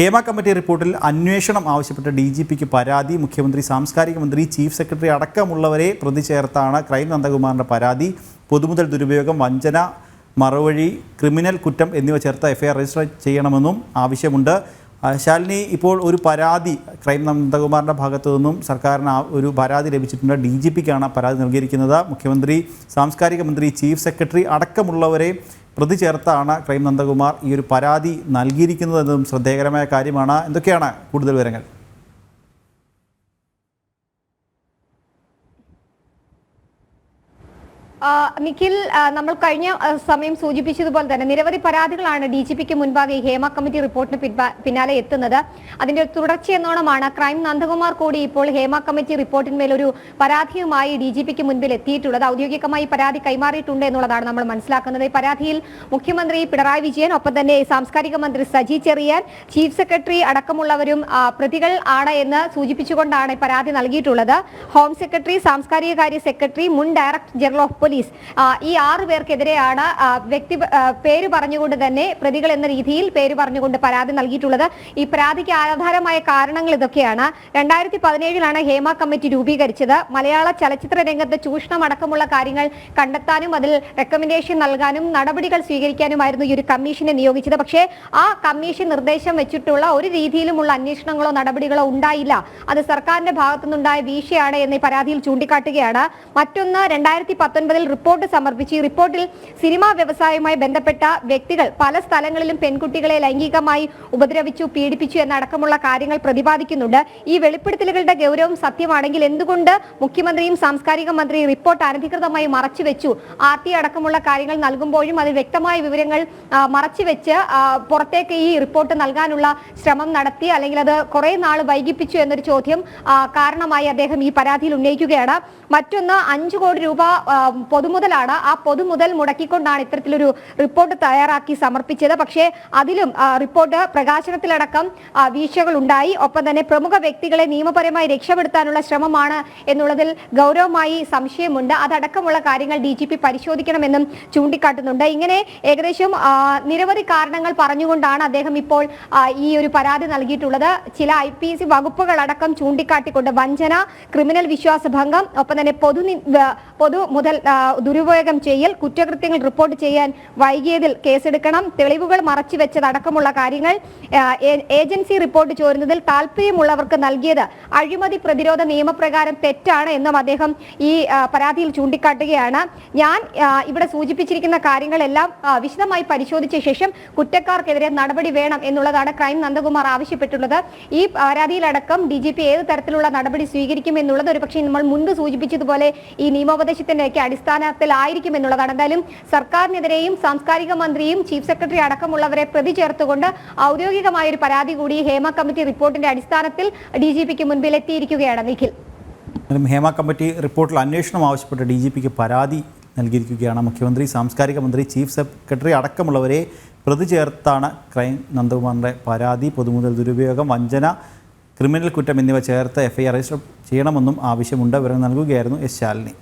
Hema committee റിപ്പോർട്ടിൽ അന്വേഷണം ആവശ്യപ്പെട്ട ഡി ജി പിക്ക് പരാതി. മുഖ്യമന്ത്രി സാംസ്കാരിക മന്ത്രി ചീഫ് സെക്രട്ടറി അടക്കമുള്ളവരെ പ്രതി ചേർത്താണ് ക്രൈം നന്ദകുമാറിന്റെ പരാതി. പൊതുമുതൽ ദുരുപയോഗം വഞ്ചന മറുവഴി ക്രിമിനൽ കുറ്റം എന്നിവ ചേർത്ത് എഫ്ഐആർ രജിസ്റ്റർ ചെയ്യണമെന്നും ആവശ്യമുണ്ട്. ശാലിനി ഇപ്പോൾ ഒരു പരാതി ക്രൈം നന്ദകുമാറിന്റെ ഭാഗത്തു നിന്നും സർക്കാരിന് ഒരു പരാതി ലഭിച്ചിട്ടുണ്ട്. ഡി ജി പിക്കാണ് പരാതി നൽകിയിരിക്കുന്നത്. മുഖ്യമന്ത്രി സാംസ്കാരിക മന്ത്രി ചീഫ് സെക്രട്ടറി അടക്കമുള്ളവരെ പ്രതി ചേർത്താണ് ക്രൈം നന്ദകുമാർ ഈ ഒരു പരാതി നൽകിയിരിക്കുന്നതെന്നതും ശ്രദ്ധേയകരമായ കാര്യമാണ്. എന്തൊക്കെയാണ് കൂടുതൽ വിവരങ്ങൾ? നിഖിൽ നമ്മൾ കഴിഞ്ഞ സമയം സൂചിപ്പിച്ചതുപോലെ തന്നെ നിരവധി പരാതികളാണ് ഡി ജി പിക്ക് മുൻപാകെ ഹേമ കമ്മിറ്റി റിപ്പോർട്ടിന് പിന്നാലെ എത്തുന്നത്. അതിന്റെ തുടർച്ചയെന്നോണമാണ് ക്രൈം നന്ദകുമാർ കൂടി ഇപ്പോൾ ഹേമ കമ്മിറ്റി റിപ്പോർട്ടിന്മേൽ ഒരു പരാതിയുമായി ഡി ജി പിക്ക് മുൻപിൽ എത്തിയിട്ടുള്ളത്. ഔദ്യോഗികമായി പരാതി കൈമാറിയിട്ടുണ്ട് എന്നുള്ളതാണ് നമ്മൾ മനസ്സിലാക്കുന്നത്. ഈ പരാതിയിൽ മുഖ്യമന്ത്രി പിണറായി വിജയൻ ഒപ്പം തന്നെ സാംസ്കാരിക മന്ത്രി സജി ചെറിയാൻ ചീഫ് സെക്രട്ടറി അടക്കമുള്ളവരും പ്രതികൾ ആണ് എന്ന് സൂചിപ്പിച്ചുകൊണ്ടാണ് പരാതി നൽകിയിട്ടുള്ളത്. ഹോം സെക്രട്ടറി സാംസ്കാരിക കാര്യ സെക്രട്ടറി മുൻ ഡയറക്ടർ ജനറൽ ഓഫ് പോലീസ്. ഈ ആറ് പേർക്കെതിരെയാണ് വ്യക്തി പേര് പറഞ്ഞുകൊണ്ട് തന്നെ പ്രതികൾ എന്ന രീതിയിൽ പേര് പറഞ്ഞുകൊണ്ട് പരാതി നൽകിയിട്ടുള്ളത്. ഈ പരാതിക്ക് ആധാരമായ കാരണങ്ങൾ ഇതൊക്കെയാണ്. രണ്ടായിരത്തി പതിനേഴിലാണ് ഹേമ കമ്മിറ്റി രൂപീകരിച്ചത്. മലയാള ചലച്ചിത്ര രംഗത്ത് ചൂഷണം അടക്കമുള്ള കാര്യങ്ങൾ കണ്ടെത്താനും അതിൽ റെക്കമെൻഡേഷൻ നൽകാനും നടപടികൾ സ്വീകരിക്കാനുമായിരുന്നു ഈ ഒരു കമ്മീഷനെ നിയോഗിച്ചത്. പക്ഷേ ആ കമ്മീഷൻ നിർദ്ദേശം വെച്ചിട്ടുള്ള ഒരു രീതിയിലുമുള്ള അന്വേഷണങ്ങളോ നടപടികളോ ഉണ്ടായില്ല. അത് സർക്കാരിന്റെ ഭാഗത്തുനിന്നുണ്ടായ വീഴ്ചയാണ് എന്ന് പരാതിയിൽ ചൂണ്ടിക്കാട്ടുകയാണ്. മറ്റൊന്ന് രണ്ടായിരത്തി പത്തൊൻപതിൽ റിപ്പോർട്ട് സമർപ്പിച്ചു ഈ റിപ്പോർട്ടിൽ സിനിമാ വ്യവസായവുമായി ബന്ധപ്പെട്ട വ്യക്തികൾ പല സ്ഥലങ്ങളിലും പെൺകുട്ടികളെ ലൈംഗികമായി ഉപദ്രവിച്ചു പീഡിപ്പിച്ചു എന്നടക്കമുള്ള കാര്യങ്ങൾ പ്രതിപാദിക്കുന്നുണ്ട്. ഈ വെളിപ്പെടുത്തലുകളുടെ ഗൗരവം സത്യമാണെങ്കിൽ എന്തുകൊണ്ട് മുഖ്യമന്ത്രിയും സാംസ്കാരിക മന്ത്രി റിപ്പോർട്ട് അനധികൃതമായി മറച്ചുവെച്ചു? ആർ ടി അടക്കമുള്ള കാര്യങ്ങൾ നൽകുമ്പോഴും അതിൽ വ്യക്തമായ വിവരങ്ങൾ മറച്ചുവെച്ച് പുറത്തേക്ക് ഈ റിപ്പോർട്ട് നൽകാനുള്ള ശ്രമം നടത്തി അല്ലെങ്കിൽ അത് കുറെ നാൾ വൈകിപ്പിച്ചു എന്നൊരു ചോദ്യം കാരണമായി അദ്ദേഹം ഈ പരാതിയിൽ ഉന്നയിക്കുകയാണ്. മറ്റൊന്ന് അഞ്ചു കോടി രൂപ പൊതുമുതലാണ് ആ പൊതുമുതൽ മുടക്കിക്കൊണ്ടാണ് ഇത്തരത്തിലൊരു റിപ്പോർട്ട് തയ്യാറാക്കി സമർപ്പിച്ചത്. പക്ഷേ അതിലും റിപ്പോർട്ട് പ്രകാശനത്തിലടക്കം വീഴ്ചകൾ ഉണ്ടായി ഒപ്പം തന്നെ പ്രമുഖ വ്യക്തികളെ നിയമപരമായി രക്ഷപ്പെടുത്താനുള്ള ശ്രമമാണ് എന്നുള്ളതിൽ ഗൗരവമായി സംശയമുണ്ട്. അതടക്കമുള്ള കാര്യങ്ങൾ ഡി ജി പി പരിശോധിക്കണമെന്നും ചൂണ്ടിക്കാട്ടുന്നുണ്ട്. ഇങ്ങനെ ഏകദേശം നിരവധി കാരണങ്ങൾ പറഞ്ഞുകൊണ്ടാണ് അദ്ദേഹം ഇപ്പോൾ ഈ ഒരു പരാതി നൽകിയിട്ടുള്ളത്. ചില ഐ പി സി വകുപ്പുകളടക്കം ചൂണ്ടിക്കാട്ടിക്കൊണ്ട് വഞ്ചന ക്രിമിനൽ വിശ്വാസഭംഗം ഒപ്പം തന്നെ പൊതു പൊതു മുതൽ ദുരുപയോഗം ചെയ്യൽ കുറ്റകൃത്യങ്ങൾ റിപ്പോർട്ട് ചെയ്യാൻ വൈകിയതിൽ കേസെടുക്കണം. തെളിവുകൾ മറച്ചുവെച്ചതടക്കമുള്ള കാര്യങ്ങൾ ഏജൻസി റിപ്പോർട്ട് ചോരുന്നതിൽ താല്പര്യമുള്ളവർക്ക് നൽകിയത് അഴിമതി പ്രതിരോധ നിയമപ്രകാരം തെറ്റാണ് എന്നും അദ്ദേഹം ഈ പരാതിയിൽ ചൂണ്ടിക്കാട്ടുകയാണ്. ഞാൻ ഇവിടെ സൂചിപ്പിച്ചിരിക്കുന്ന കാര്യങ്ങളെല്ലാം വിശദമായി പരിശോധിച്ച ശേഷം കുറ്റക്കാർക്കെതിരെ നടപടി വേണം എന്നുള്ളതാണ് ക്രൈം നന്ദകുമാർ ആവശ്യപ്പെട്ടുള്ളത്. ഈ പരാതിയിലടക്കം ഡി ജി പി ഏത് തരത്തിലുള്ള നടപടി സ്വീകരിക്കും എന്നുള്ളത് ഒരുപക്ഷെ നമ്മൾ മുൻപ് സൂചിപ്പിച്ചതുപോലെ ഈ നിയമോപദേശത്തിന്റെ ഒക്കെ അടിസ്ഥാനത്തിലായിരിക്കും എന്നുള്ളതാണ്. എന്തായാലും സർക്കാരിനെതിരെയും സാംസ്കാരിക മന്ത്രിയും ചീഫ് സെക്രട്ടറി അടക്കമുള്ളവരെ പ്രതി ചേർത്തുകൊണ്ട് ഔദ്യോഗികമായ ഒരു പരാതി കൂടി ഹേമ കമ്മിറ്റി റിപ്പോർട്ടിന്റെ അടിസ്ഥാനത്തിൽ ഡി ജി പിക്ക് മുൻപിൽ എത്തിയിരിക്കുകയാണ് നിഖിൽ. ഹേമ കമ്മിറ്റി റിപ്പോർട്ടിൽ അന്വേഷണം ആവശ്യപ്പെട്ട് ഡി ജി പിക്ക് പരാതി നൽകിയിരിക്കുകയാണ്. മുഖ്യമന്ത്രി സാംസ്കാരിക മന്ത്രി ചീഫ് സെക്രട്ടറി അടക്കമുള്ളവരെ പ്രതി ചേർത്താണ് ക്രൈം. നന്ദകുമാറിന്റെ പരാതി പൊതുമുതൽ ദുരുപയോഗം വഞ്ചന ക്രിമിനൽ കുറ്റം എന്നിവ ചേർത്ത് എഫ്ഐആർ രജിസ്റ്റർ ചെയ്യണമെന്നും ആവശ്യമുണ്ട്. വിവരം നൽകുകയായിരുന്നു എസ് ശാലിനി.